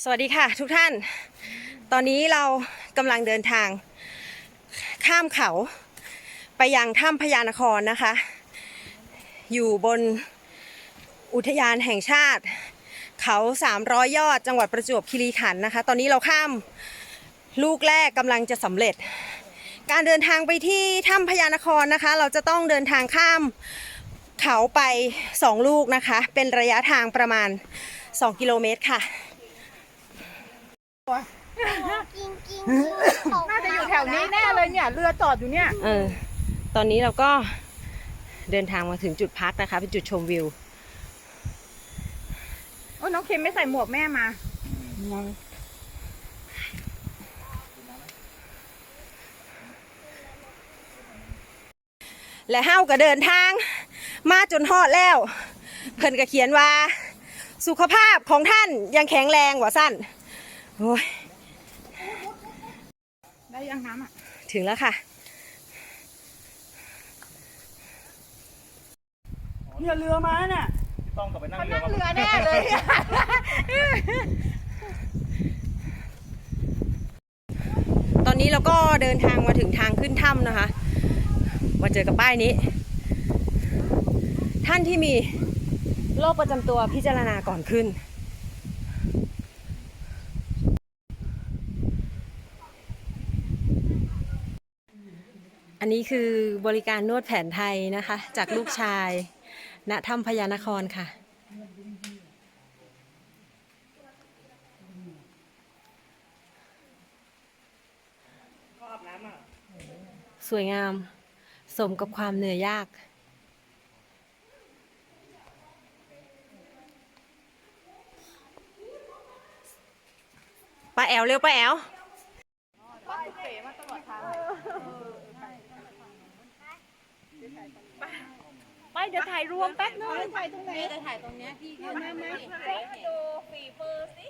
สวัสดีค่ะทุกท่าน ตอนนี้เรากำลังเดินทาง ข้ามเขาไปยังถ้ำพญานครนะคะ อยู่บนอุทยานแห่งชาติ เขา 300 ยอดจังหวัดประจวบคีรีขันธ์นะคะ ตอนนี้เราข้ามลูกแรกกำลังจะสำเร็จ การเดินทางไปที่ถ้ำพญานครนะคะ เราจะต้องเดินทางข้ามเขาไป 2 ลูกนะคะ เป็นระยะทางประมาณ 2 กิโลเมตรค่ะ กิ้งกิ้งกิ้งเขา น่าจะอยู่แถ วนี้แน่เลยเนี่ยเรือจอดอยู่เนี่ยเออตอนนี้เราก็เดินทางมาถึงจุดพักนะคะ เป็นจุดชมวิวโอ้น้องเค็มไม่ใส่หมวกแม่มาและเฮาก็เดินทาง มาจนฮอดแล้ว เพิ่นก็เขียนว่า สุขภาพของท่านยังแข็งแรงว่าสั้นโอ้ยได้ ยังน้ำอะ ถึงแล้วค่ะเนี่ยเรือมาเนี่ยต้องกลับไปนั่งเขาเรือนั่งมาเรือแน่เลยเนี่ยตอนนี้เราก็เดินทางมาถึงทางขึ้นถ้ำนะคะ มาเจอกับป้ายนี้ ท่านที่มีโรคประจำตัวพิจารณาก่อนขึ้น อันนี้คือบริการนวดแผนไทยนะคะ จากลูกชาย ณถ้ำพญานครค่ะ สวยงาม สมกับความเหนื่อยยากป้าแอวเร็วป้าแอว เดี๋ยวถ่ายรวมแป๊บนึงถ่ายตรงไหนจะถ่ายตรงนี้พี่มามาดูฝีมือสิ